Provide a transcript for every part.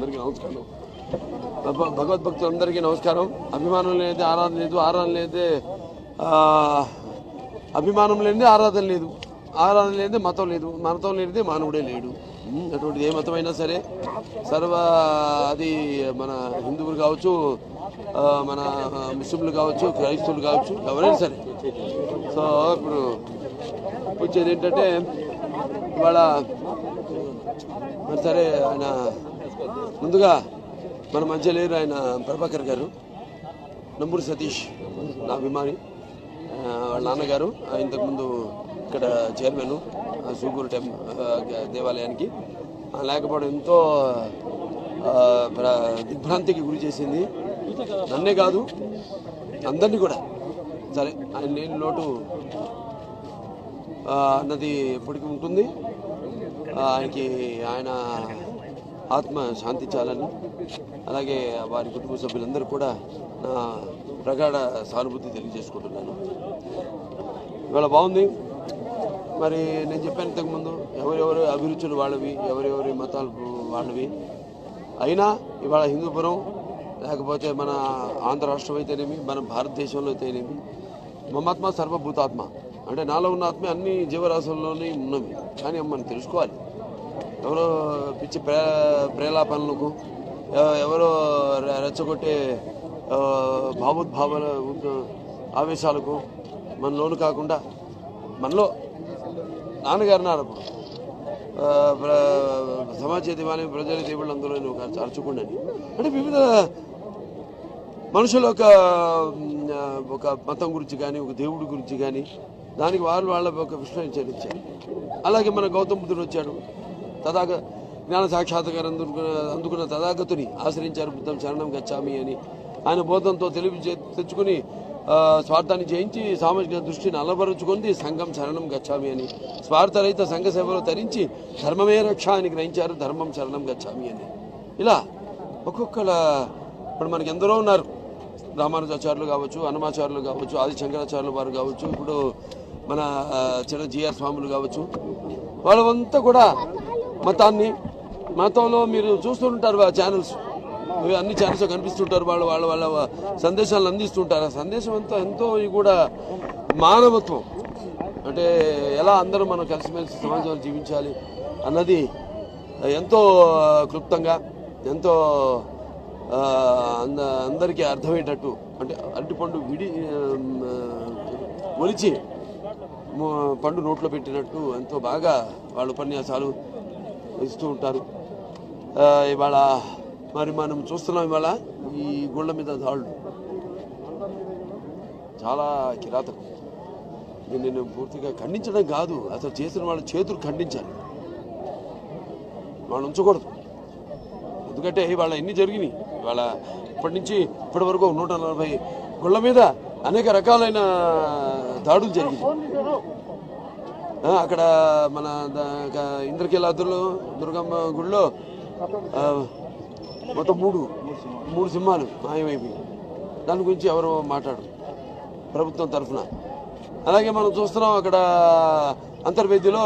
అందరికీ నమస్కారం. భగవద్భక్తులందరికీ నమస్కారం. అభిమానం లేనిదే ఆరాధన లేదు ఆరాధన లేదే అభిమానం లేనిదే ఆరాధన లేదు. ఆరాధన లేనిదే మతం లేదు. మతం లేనిదే మానవుడే లేడు. అటువంటిది ఏ మతమైనా సరే సర్వ అది మన హిందువులు కావచ్చు మన ముస్లింలు కావచ్చు క్రైస్తవులు కావచ్చు ఎవరైనా సరే. సో ఇప్పుడు వచ్చేది ఏంటంటే ఇవాళ మరి సరే ఆయన ముందుగా మన మధ్య లేరు ఆయన ప్రభాకర్ గారు. నంబూరి సతీష్ నా అభిమాని. వాళ్ళ నాన్నగారు ఇంతకుముందు ఇక్కడ చైర్మన్ సూగూరు టెం దేవాలయానికి. లేకపోవడం ఎంతో ప్ర- దిగ్భ్రాంతికి గురి చేసింది. నన్నే కాదు అందరినీ కూడా. సరే ఆయన లేని లోటు అన్నది ఎప్పటికీ ఉంటుంది. ఆయనకి ఆయన ఆత్మ శాంతించాలని అలాగే వారి కుటుంబ సభ్యులందరూ కూడా నా ప్రగాఢ సానుభూతి తెలియజేసుకుంటున్నాను. ఇవాళ బాగుంది. మరి నేను చెప్పాను ఇంతకుముందు ఎవరెవరు అభిరుచులు వాళ్ళవి ఎవరెవరి మతాలు వాళ్ళవి. అయినా ఇవాళ హిందూపురం లేకపోతే మన ఆంధ్ర రాష్ట్రం అయితేనేమి మన భారతదేశంలో అయితేనేమి మమాత్మ సర్వభూతాత్మ. అంటే నాలో ఉన్న ఆత్మ అన్ని జీవరాశుల్లోనే ఉన్నవి. కానీ మనం తెలుసుకోవాలి. ఎవరో పిచ్చి ప్రే ప్రేలాపనలకు ఎవరో రెచ్చగొట్టే భావోద్భావాల ఆవేశాలకు మన లోను కాకుండా మనలో నాన్నగారు నాడు ప్ర- సమాజ దేవాలయం ప్రజల దేవుళ్ళు అందులో ఒక అర్చుకుండని అంటే వివిధ మనుషుల ఒక ఒక మతం గురించి కానీ ఒక దేవుడి గురించి కానీ దానికి వాళ్ళు వాళ్ళ ఒక విశ్లేషణ ఇచ్చారు అలాగే మన గౌతమ బుద్ధుడు వచ్చాడు. తదాగ జ్ఞాన సాక్షాత్కారం అందుకున్న అందుకున్న తదాగతుని ఆశ్రయించారు బుద్ధం శరణం గచ్చామి అని. ఆయన బోధంతో తెలివి తెచ్చుకుని స్వార్థాన్ని జయించి సామాజిక దృష్టిని అలవరుచుకుంది సంఘం శరణం గచ్చామి అని. స్వార్థరహిత సంఘ సేవలో తరించి ధర్మమే రక్ష అని గ్రహించారు ధర్మం శరణం గచ్చామి అని. ఇలా ఒక్కొక్కల ఇప్పుడు మనకి ఎందరో ఉన్నారు. రామానుజాచార్యులు కావచ్చు హనుమాచార్యులు కావచ్చు ఆది శంకరాచార్యులు వారు కావచ్చు ఇప్పుడు మన చిన్న జిఆర్ స్వాములు కావచ్చు. వాళ్ళంతా కూడా మతాన్ని మతంలో మీరు చూస్తుంటారు ఆ ఛానల్స్ అన్ని ఛానల్స్ కనిపిస్తుంటారు వాళ్ళు వాళ్ళ వాళ్ళ సందేశాలను అందిస్తుంటారు. ఆ సందేశం అంతా ఎంతో కూడా మానవత్వం. అంటే ఎలా అందరూ మనం కలిసిమెలిసి సమాజంలో జీవించాలి అన్నది ఎంతో క్లుప్తంగా ఎంతో అంద అందరికీ అర్థమయ్యేటట్టు అంటే అరటిపండు విడి ఒలిచి పండు నోట్లో పెట్టినట్టు ఎంతో బాగా వాళ్ళ ఉపన్యాసాలు ఇస్తూ ఉంటారు. ఇవాళ మరి మనం చూస్తున్నాం ఇవాళ ఈ గుళ్ళ మీద దాళ్ళు చాలా కిరాతకం. ఇది నేను పూర్తిగా ఖండించడం కాదు. అసలు చేసిన వాళ్ళ చేతులు ఖండించాలి. వాళ్ళు ఉంచకూడదు. ఎందుకంటే ఇవాళ ఎన్ని జరిగినాయి? ఇవాళ ఇప్పటి నుంచి ఇప్పటి వరకు నూట నలభై గుళ్ళ మీద అనేక రకాలైన దాడులు జరిగినాయి. అక్కడ మన ఇంద్రకీలాద్రులు దుర్గమ్మ గుడిలో మొత్తం మూడు మూడు సింహాలు మాయమైపోయి. దాని గురించి ఎవరు మాట్లాడరు. ప్రభుత్వం తరఫున. అలాగే మనం చూస్తున్నాం అక్కడ అంతర్వేదిలో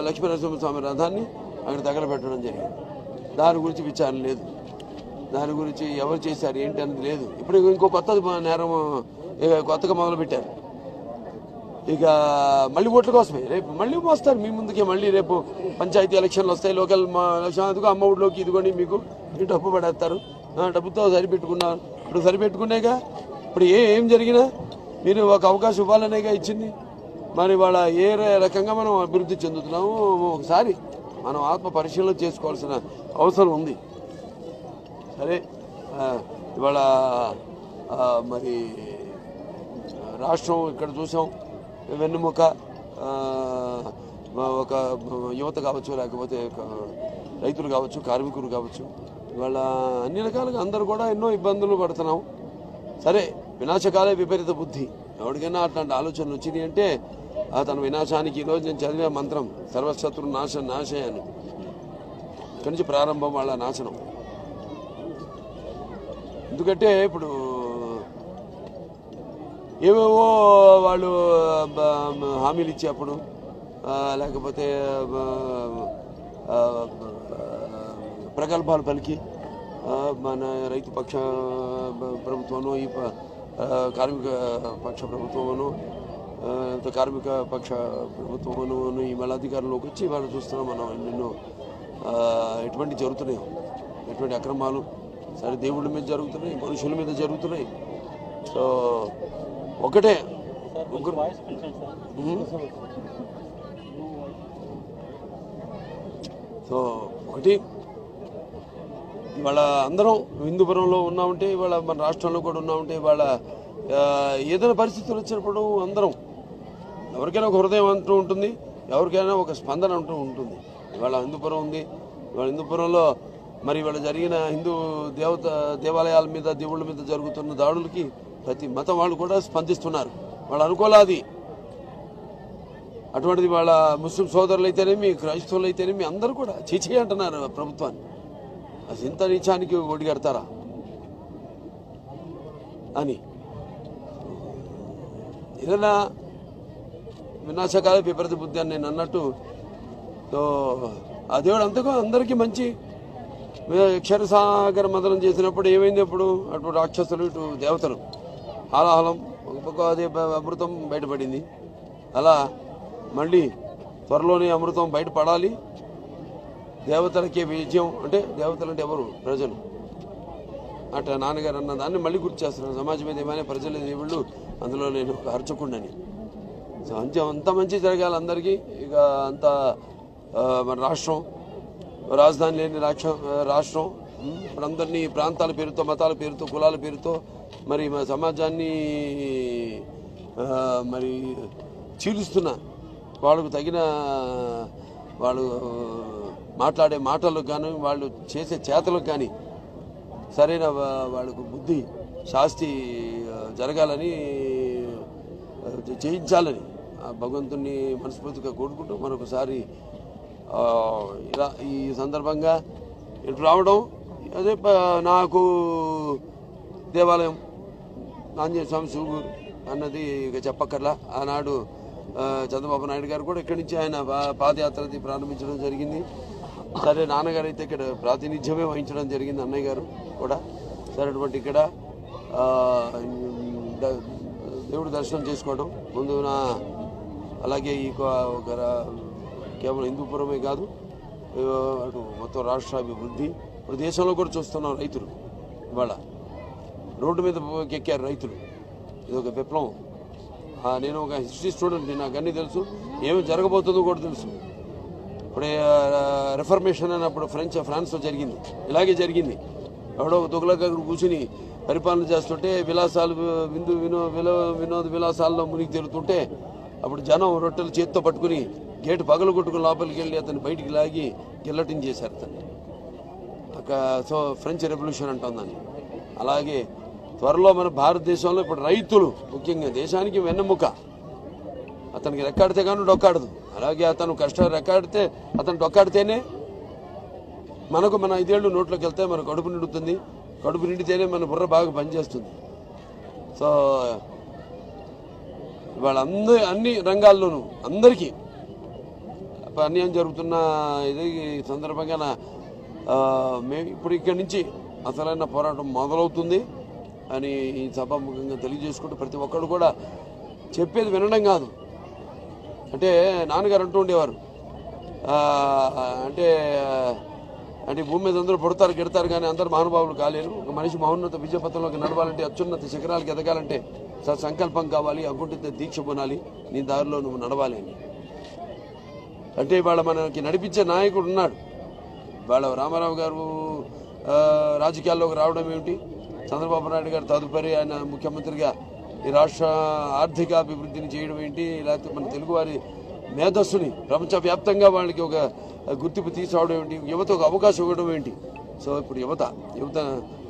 లక్ష్మీ నరసింహస్వామి రథాన్ని అక్కడ తగలబెట్టడం జరిగింది. దాని గురించి విచారణ లేదు. దాని గురించి ఎవరు చేశారు ఏంటి అనేది లేదు. ఇప్పుడు ఇంకో కొత్త నేరం కొత్తగా మొదలుపెట్టారు. ఇక మళ్ళీ ఓట్ల కోసమే. రేపు మళ్ళీ వస్తారు మీ ముందుకే మళ్ళీ రేపు పంచాయతీ ఎలక్షన్లు వస్తాయి. లోకల్ ఎలక్షన్ అందుకు అమ్మ ఊళ్ళోకి ఇదిగోండి మీకు. డబ్బు పడేస్తారు. డబ్బుతో సరిపెట్టుకున్నారు. ఇప్పుడు సరిపెట్టుకునేగా ఇప్పుడు ఏ ఏం జరిగినా మీరు ఒక అవకాశం ఇవ్వాలనేగా ఇచ్చింది. మరి వాళ్ళ ఏ రకంగా మనం అభివృద్ధి చెందుతున్నాము ఒకసారి మనం ఆత్మ పరిశీలన చేసుకోవాల్సిన అవసరం ఉంది. సరే ఇవాళ మరి రాష్ట్రం ఇక్కడ చూసాం. వెన్నుముక ఒక యువత కావచ్చు లేకపోతే ఒక రైతులు కావచ్చు కార్మికులు కావచ్చు ఇవాళ అన్ని రకాలుగా అందరూ కూడా ఎన్నో ఇబ్బందులు పడుతున్నాం. సరే వినాశకాలే విపరీత బుద్ధి. ఎవరికైనా అట్లాంటి ఆలోచనలు వచ్చినాయి అంటే తన వినాశానికి ఈరోజు నేను చదివే మంత్రం సర్వశత్రు నాశ నాశయాన్ని ఇక్కడి నుంచి ప్రారంభం వాళ్ళ నాశనం. ఎందుకంటే ఇప్పుడు ఏవేవో వాళ్ళు హామీలు ఇచ్చేప్పుడు లేకపోతే ప్రకల్పాలు ప్రగల్భాలు పలికి మన రైతు పక్ష ప్రభుత్వంలో ఈ కార్మిక పక్ష ప్రభుత్వమును లేకపోతే కార్మిక పక్ష ప్రభుత్వమును ఈ మళ్ళీ అధికారంలోకి వచ్చి వాళ్ళు చూస్తున్నాం మనం ఎన్నెన్నో ఎటువంటి జరుగుతున్నాయి ఎటువంటి అక్రమాలు సరే దేవుళ్ళ మీద జరుగుతున్నాయి మనుషుల మీద జరుగుతున్నాయి. సో ఒకటే. సో ఒకటి. ఇవాళ అందరం హిందూపురంలో ఉన్నామంటే ఇవాళ మన రాష్ట్రంలో కూడా ఉన్నామంటే ఇవాళ ఏదైనా పరిస్థితులు వచ్చినప్పుడు అందరం ఎవరికైనా ఒక హృదయం అంటూ ఉంటుంది ఎవరికైనా ఒక స్పందన అంటూ ఉంటుంది. ఇవాళ హిందూపురం ఉంది. ఇవాళ హిందూపురంలో మరి ఇవాళ జరిగిన హిందూ దేవత దేవాలయాల మీద దేవుళ్ళ మీద జరుగుతున్న దాడులకి ప్రతి మతం వాళ్ళు కూడా స్పందిస్తున్నారు. వాళ్ళు అనుకోలాది అటువంటిది వాళ్ళ ముస్లిం సోదరులు అయితేనేమి క్రైస్తవులు అయితేనేమి అందరూ కూడా చిచి అంటున్నారు ప్రభుత్వాన్ని. అసలు ఇంత నీచానికి ఒడిగడతారా అని. ఏదైనా వినాశకాల విపరీత బుద్ధి అని నేను అన్నట్టు సో ఆ దేవుడు అంతకు అందరికీ మంచి క్షరసాగర మదనం చేసినప్పుడు ఏమైంది అప్పుడు? అటు రాక్షసులు ఇటు దేవతలు. హాలాహలం ఒక పక్క అది అమృతం బయటపడింది. అలా మళ్ళీ త్వరలోనే అమృతం బయటపడాలి. దేవతలకే విజయం అంటే దేవతలు అంటే ఎవరు? ప్రజలు. అట్లా నాన్నగారు అన్న దాన్ని మళ్ళీ గుర్తు చేస్తున్నాను సమాజం మీద ఏమైనా ప్రజల దేవుళ్ళు అందులో నేను ఒక అర్చకుండని సో అంతే అంత మంచి జరగాలి అందరికీ. ఇక అంత మన రాష్ట్రం రాజధాని లేని రాష్ట్రం రాష్ట్రం ఇప్పుడు అందరినీ ప్రాంతాల పేరుతో మతాల పేరుతో కులాల పేరుతో మరి మన సమాజాన్ని మరి చీలుస్తున్న వాళ్ళకు తగిన వాళ్ళు మాట్లాడే మాటలకు కానీ వాళ్ళు చేసే చేతలకు కానీ సరైన వా- వాళ్ళకు బుద్ధి శాస్తి జరగాలని చేయించాలని ఆ భగవంతుని మనస్ఫూర్తిగా కోరుకుంటూ మరొకసారి ఇలా ఈ సందర్భంగా ఇటు రావడం అదే నాకు దేవాలయం ఆంజనేయ స్వామి సూగూరు అన్నది ఇక చెప్పక్కర్లా. ఆనాడు చంద్రబాబు నాయుడు గారు కూడా ఇక్కడి నుంచి ఆయన పాదయాత్రది ప్రారంభించడం జరిగింది. సరే నాన్నగారు అయితే ఇక్కడ ప్రాతినిధ్యమే వహించడం జరిగింది అన్నయ్య గారు కూడా. సరే అటువంటి ఇక్కడ దేవుడు దేవుడి దర్శనం చేసుకోవడం. ముందున అలాగే ఈ ఒక కేవలం హిందూపురమే కాదు అటు మొత్తం రాష్ట్ర అభివృద్ధి ఇప్పుడు దేశంలో కూడా చూస్తున్నాం రైతులు. ఇవాళ రోడ్డు మీద ఎక్కారు రైతులు. ఇది ఒక విప్లవం నేను ఒక హిస్టరీ స్టూడెంట్ నాకు అన్నీ తెలుసు. ఏమి జరగబోతుందో కూడా తెలుసు. ఇప్పుడు రిఫర్మేషన్ అన్నప్పుడు ఫ్రెంచ్ ఫ్రాన్స్లో జరిగింది. ఇలాగే జరిగింది. ఎవడో తుగులక కూర్చుని పరిపాలన చేస్తుంటే విలాసాలు విందు వినో విలో వినోద విలాసాల్లో మునిగి తిరుగుతుంటే అప్పుడు జనం రొట్టెలు చేత్తో పట్టుకుని గేటు పగలు కొట్టుకుని లోపలికి వెళ్ళి అతన్ని బయటికి లాగి గిల్లటిన్ చేశారు అతన్ని. సో ఫ్రెంచ్ రెవల్యూషన్ అంటుందని. అలాగే త్వరలో మన భారతదేశంలో ఇప్పుడు రైతులు ముఖ్యంగా దేశానికి వెన్నెముక. అతనికి రెక్కాడితే కానీ డొక్కాడదు. అలాగే అతను కష్టం రెక్కాడితే అతను డొక్కాడితేనే మనకు మన ఐదేళ్ళు నోట్లోకి వెళ్తే మన కడుపు నిండుతుంది. కడుపు నిండితేనే మన బుర్ర బాగా పనిచేస్తుంది. సో వాళ్ళందరి అన్ని రంగాల్లోనూ అందరికీ అన్యాయం జరుగుతున్న ఇది సందర్భంగా నా, మేము ఇప్పుడు ఇక్కడి నుంచి అసలైన పోరాటం మొదలవుతుంది అని ఈ సభాముఖంగా తెలియజేసుకుంటూ ప్రతి ఒక్కరు కూడా చెప్పేది వినడం కాదు. అంటే నాన్నగారు అంటూ ఉండేవారు. అంటే అంటే భూమి మీద అందరూ పడతారు గెడతారు కానీ అందరు మహానుభావులు కాలేరు. ఒక మనిషి మహోన్నత విజయపథంలోకి నడవాలంటే అత్యున్నత శిఖరాలకు ఎదగాలంటే సంకల్పం కావాలి అకుంఠిత దీక్ష పొనాలి నీ దారిలో నువ్వు నడవాలి అని. అంటే ఇవాళ మనకి నడిపించే నాయకుడు ఉన్నాడు. వాళ్ళ రామారావు గారు రాజకీయాల్లోకి రావడం ఏమిటి? చంద్రబాబు నాయుడు గారు తదుపరి ఆయన ముఖ్యమంత్రిగా ఈ రాష్ట్ర ఆర్థిక అభివృద్ధిని చేయడం ఏంటి? లేకపోతే మన తెలుగువారి మేధస్సుని ప్రపంచవ్యాప్తంగా వాళ్ళకి ఒక గుర్తింపు తీసుకురావడం ఏంటి యువత ఒక అవకాశం ఇవ్వడం ఏంటి? సో ఇప్పుడు యువత యువత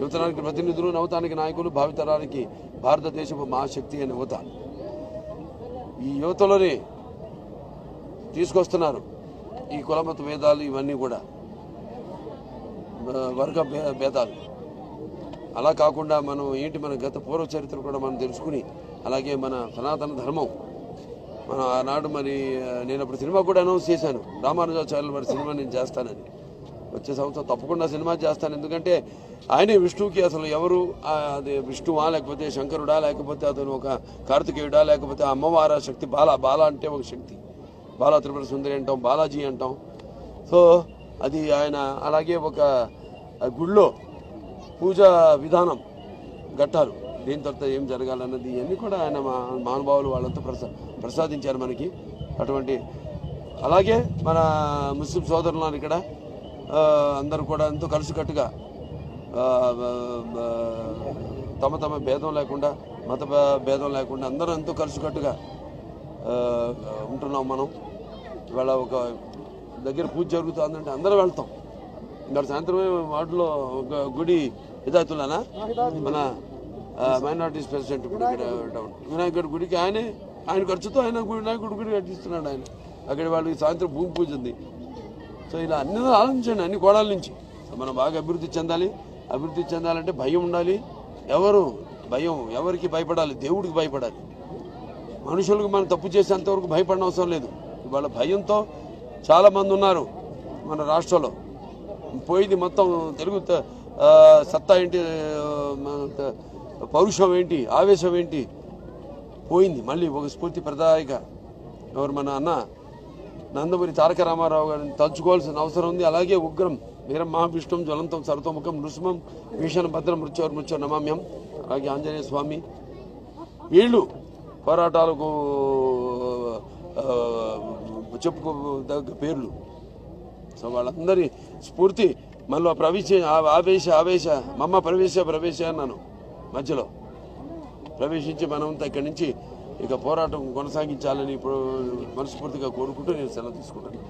యువతనానికి ప్రతినిధులు నవతానికి నాయకులు భావితరానికి భారతదేశపు మహాశక్తి అనే యువత. ఈ యువతలోనే తీసుకొస్తున్నారు ఈ కులమత భేదాలు ఇవన్నీ కూడా. వర్గ భేదాలు. అలా కాకుండా మనం ఏంటి మన గత పూర్వ చరిత్ర కూడా మనం తెలుసుకుని అలాగే మన సనాతన ధర్మం. మన ఆనాడు మరి నేను అప్పుడు సినిమా కూడా అనౌన్స్ చేశాను. రామానుజాచార్యులు మరి సినిమా నేను చేస్తానని. వచ్చే సంవత్సరం తప్పకుండా సినిమా చేస్తాను. ఎందుకంటే ఆయనే విష్ణువుకి అసలు ఎవరు అది విష్ణువా లేకపోతే శంకరుడా లేకపోతే అతను ఒక కార్తికేయుడా లేకపోతే అమ్మవారా శక్తి బాల బాల అంటే ఒక శక్తి. బాలా త్రిపుర సుందరి అంటాం బాలాజీ అంటాం. సో అది ఆయన అలాగే ఒక ఆ గుళ్ళో పూజా విధానం ఘట్టాలు దీని తర్వాత ఏం జరగాలన్నది ఇవన్నీ కూడా ఆయన మా మహానుభావులు వాళ్ళంతా ప్రసా ప్రసాదించారు మనకి. అటువంటి అలాగే మన ముస్లిం సోదరులను ఇక్కడ అందరూ కూడా ఎంతో కలిసికట్టుగా తమ తమ భేదం లేకుండా మత భేదం లేకుండా అందరూ ఎంతో కలిసికట్టుగా ఉంటున్నాం మనం. ఇవాళ ఒక దగ్గర పూజ జరుగుతుందంటే అందరూ వెళ్తాం. ఇక్కడ సాయంత్రం వాటిలో ఒక గుడి హిదాయతులానా మన మైనార్టీస్ ప్రెసిడెంట్ గుడి వినాయకుడి గుడికి ఆయనే ఆయన ఖర్చుతో ఆయన వినాయకుడి గుడి కట్టిస్తున్నాడు ఆయన. అక్కడ వాళ్ళకి సాయంత్రం భూమి పూజ ఉంది. సో ఇలా అన్ని ఆలోచించండి అన్ని కోణాల నుంచి. మనం బాగా అభివృద్ధి చెందాలి. అభివృద్ధి చెందాలంటే భయం ఉండాలి. ఎవరు భయం ఎవరికి భయపడాలి? దేవుడికి భయపడాలి. మనుషులకు మనం తప్పు చేసేంతవరకు భయపడిన అవసరం లేదు. ఇవాళ భయంతో చాలామంది ఉన్నారు మన రాష్ట్రంలో. పోయింది మొత్తం తెలుగు త- సత్తా ఏంటి పౌరుషం ఏంటి ఆవేశం ఏంటి? పోయింది. మళ్ళీ ఒక స్ఫూర్తి ప్రదాయక. ఎవరు మన అన్న? నందమూరి తారక రామారావు గారిని తలుచుకోవాల్సిన అవసరం ఉంది. అలాగే ఉగ్రం వీరం మహావిష్ణుం జ్వలంతం సర్వతోముఖం నృసింహం భీషణ భద్రం మృత్యోర్ మృత్యో నమామ్యం. అలాగే ఆంజనేయ స్వామి. వీళ్ళు పోరాటాలకు చెప్పుకో దగ్గ పేర్లు. సో వాళ్ళందరి స్ఫూర్తి మళ్ళీ ప్రవేశ ఆవేశ ఆవేశ మమ్మ ప్రవేశ ప్రవేశ అన్నాను మధ్యలో. ప్రవేశించి మనమంతా ఇక్కడి నుంచి ఇక పోరాటం కొనసాగించాలని ఇప్పుడు మనస్ఫూర్తిగా కోరుకుంటూ నేను సెలవు తీసుకుంటాను.